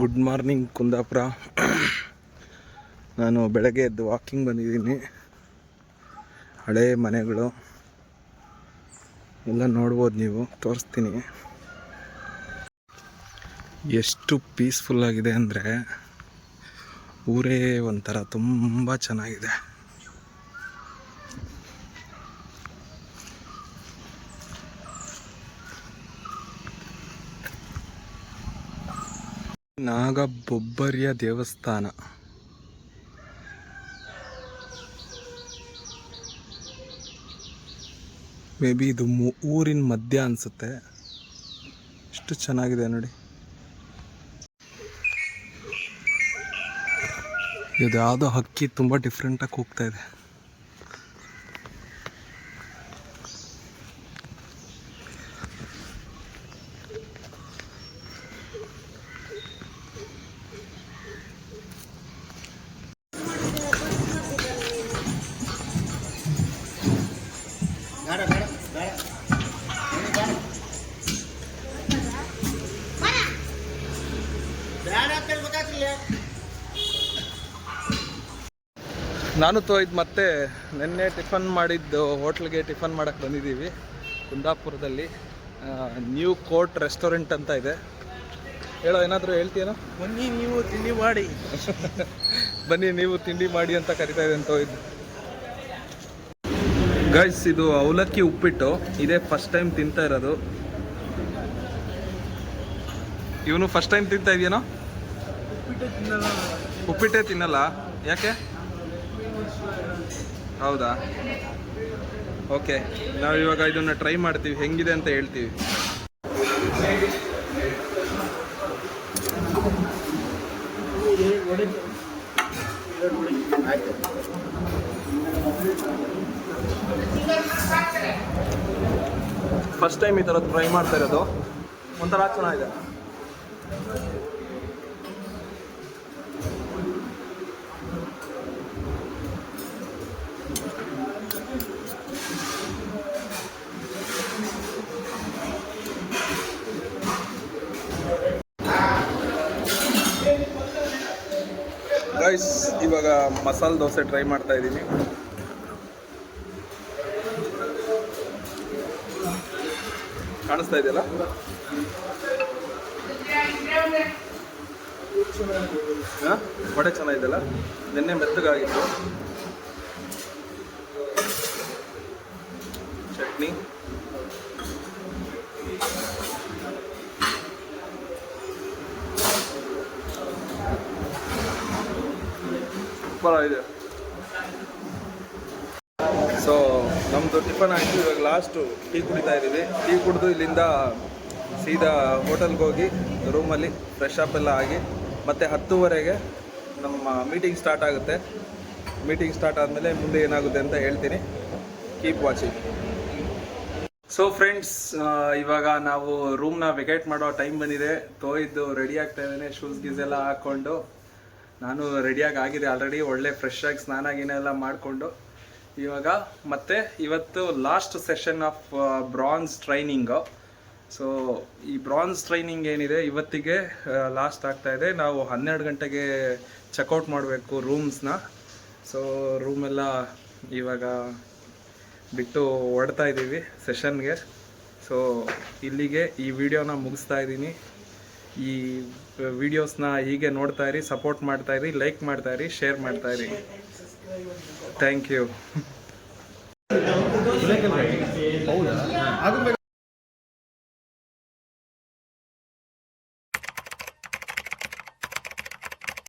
Good morning Kundapura ನಾನು ಬೆಳಗ್ಗೆ ಎದ್ದು ವಾಕಿಂಗ್ ಬಂದಿದ್ದೀನಿ. ಹಳೆ ಮನೆಗಳು. ಎಲ್ಲ ನೋಡ್ಬೋದು ನೀವು, ತೋರಿಸ್ತೀನಿ. ಎಷ್ಟು ಪೀಸ್ಫುಲ್ಲಾಗಿದೆ ಅಂದರೆ ಊರೇ ಒಂಥರ ತುಂಬ ಚೆನ್ನಾಗಿದೆ. ನಾಗಬೊಬ್ಬರಿಯ ದೇವಸ್ಥಾನ. ಮೇ ಬಿ ಇದು ಊರಿನ ಮಧ್ಯ ಅನ್ಸುತ್ತೆ. ಎಷ್ಟು ಚೆನ್ನಾಗಿದೆ ನೋಡಿ. ಇದು ಯಾವುದೋ ಹಕ್ಕಿ ತುಂಬ ಡಿಫ್ರೆಂಟಾಗಿ ಕೂಗ್ತಾ ಇದೆ. ನಾನು ತೋಯ್ದು ಮತ್ತೆ ನಿನ್ನೆ ಟಿಫನ್ ಮಾಡಿದ್ದು ಹೋಟ್ಲಿಗೆ ಟಿಫನ್ ಮಾಡಕ್ಕೆ ಬಂದಿದ್ದೀವಿ ಕುಂದಾಪುರದಲ್ಲಿ. ನ್ಯೂ ಕೋರ್ಟ್ ರೆಸ್ಟೋರೆಂಟ್ ಅಂತ ಇದೆ. ಹೇಳೋ ಏನಾದರೂ ಹೇಳ್ತೀಯನೋ? ಬನ್ನಿ ನೀವು ತಿಂಡಿ ಮಾಡಿ. ಬನ್ನಿ ನೀವು ತಿಂಡಿ ಮಾಡಿ ಅಂತ ಕರಿತಾ ಇದೆ ಅಂತ ಇದು ಗೈಸ್ ಇದು ಅವಲಕ್ಕಿ ಉಪ್ಪಿಟ್ಟು. ಇದೇ ಫಸ್ಟ್ ಟೈಮ್ ತಿಂತಾ ಇರೋದು. ಇವನು ಫಸ್ಟ್ ಟೈಮ್ ತಿಂತಾ ಇದೆಯೇನೋ? ಉಪ್ಪಿಟ್ಟೇ ತಿನ್ನಲ್ಲ. ಯಾಕೆ? ಹೌದಾ? ಓಕೆ ನಾವು ಇವಾಗ ಇದನ್ನ ಟ್ರೈ ಮಾಡ್ತೀವಿ. ಹೆಂಗಿದೆ ಅಂತ ಹೇಳ್ತೀವಿ. ಫಸ್ಟ್ ಟೈಮ್ ಈ ಥರದ್ದು ಟ್ರೈ ಮಾಡ್ತಾ ಇರೋದು. ಒಂಥರ ಚೆನ್ನಾಗಿದೆ. ಗೈಸ್ ಇವಾಗ ಮಸಾಲೆ ದೋಸೆ ಟ್ರೈ ಮಾಡ್ತಾ ಇದ್ದೀನಿ ಕಾಣಿಸ್ತಾ ಇದೆಯಲ್ಲ? ಹಾಂ? ವಡೆ ಚೆನ್ನಾಗಿದೆಯಲ್ಲ? ನಿನ್ನೆ ಮೆತ್ತಗಾಗಿತ್ತು. ಸೂಪರ್ ಆಗಿದೆ. ಸೊ ನಮ್ಮದು ಟಿಫನ್ ಆಯಿತು, ಇವಾಗ ಲಾಸ್ಟು ಟೀ ಕುಡಿತಾ ಇದ್ದೀವಿ ಟೀ ಕುಡಿದು ಇಲ್ಲಿಂದ ಸೀದಾ ಹೋಟೆಲ್ಗೆ ಹೋಗಿ ರೂಮಲ್ಲಿ ಫ್ರೆಶ್ ಅಪ್ ಎಲ್ಲ ಆಗಿ ಮತ್ತೆ ಹತ್ತುವರೆಗೆ ನಮ್ಮ ಮೀಟಿಂಗ್ ಸ್ಟಾರ್ಟ್ ಆಗುತ್ತೆ. ಮೀಟಿಂಗ್ ಸ್ಟಾರ್ಟ್ ಆದಮೇಲೆ ಮುಂದೆ ಏನಾಗುತ್ತೆ ಅಂತ ಹೇಳ್ತೀನಿ. ಕೀಪ್ ವಾಚಿಂಗ್ ಸೊ ಫ್ರೆಂಡ್ಸ್ ಇವಾಗ ನಾವು ರೂಮ್ನ ವೆಕೇಟ್ ಮಾಡೋ ಟೈಮ್ ಬಂದಿದೆ. ತೋಯ್ದು ರೆಡಿ ಆಗ್ತಾ ಇದ್ದೇನೆ ಶೂಸ್ ಗೀಸ್ ಎಲ್ಲ ಹಾಕ್ಕೊಂಡು. ನಾನು ರೆಡಿಯಾಗಿ ಆಗಿದೆ ಆಲ್ರೆಡಿ ಒಳ್ಳೆ ಫ್ರೆಶ್ ಆಗಿ ಸ್ನಾನ ಗೀನ ಎಲ್ಲ ಮಾಡಿಕೊಂಡು ಇವಾಗ ಮತ್ತೆ ಇವತ್ತು last session of brands training so ಈ ಬ್ರಾನ್ಸ್ ಟ್ರೈನಿಂಗ್ ಏನಿದೆ, ಇವತ್ತಿಗೆ ಲಾಸ್ಟ್ ಆಗ್ತಾ ಇದೆ. ನಾವು ಹನ್ನೆರಡು ಗಂಟೆಗೆ ಚೆಕ್ಔಟ್ ಮಾಡಬೇಕು ರೂಮ್ಸ್ನ ಸೊ ರೂಮೆಲ್ಲ ಇವಾಗ ಬಿಟ್ಟು ಹೊಡ್ತಾ ಇದ್ದೀವಿ ಸೆಷನ್ಗೆ ಸೊ ಇಲ್ಲಿಗೆ ಈ ವಿಡಿಯೋನ ಮುಗಿಸ್ತಾ ಇದ್ದೀನಿ ಈ ವಿಡಿಯೋಸ್ನ ಹೀಗೆ ನೋಡ್ತಾ ಇರಿ ಸಪೋರ್ಟ್ ಮಾಡ್ತಾ ಇರಿ ಲೈಕ್ ಮಾಡ್ತಾ ಇರಿ ಶೇರ್ ಮಾಡ್ತಾ ಇರಿ. Thank you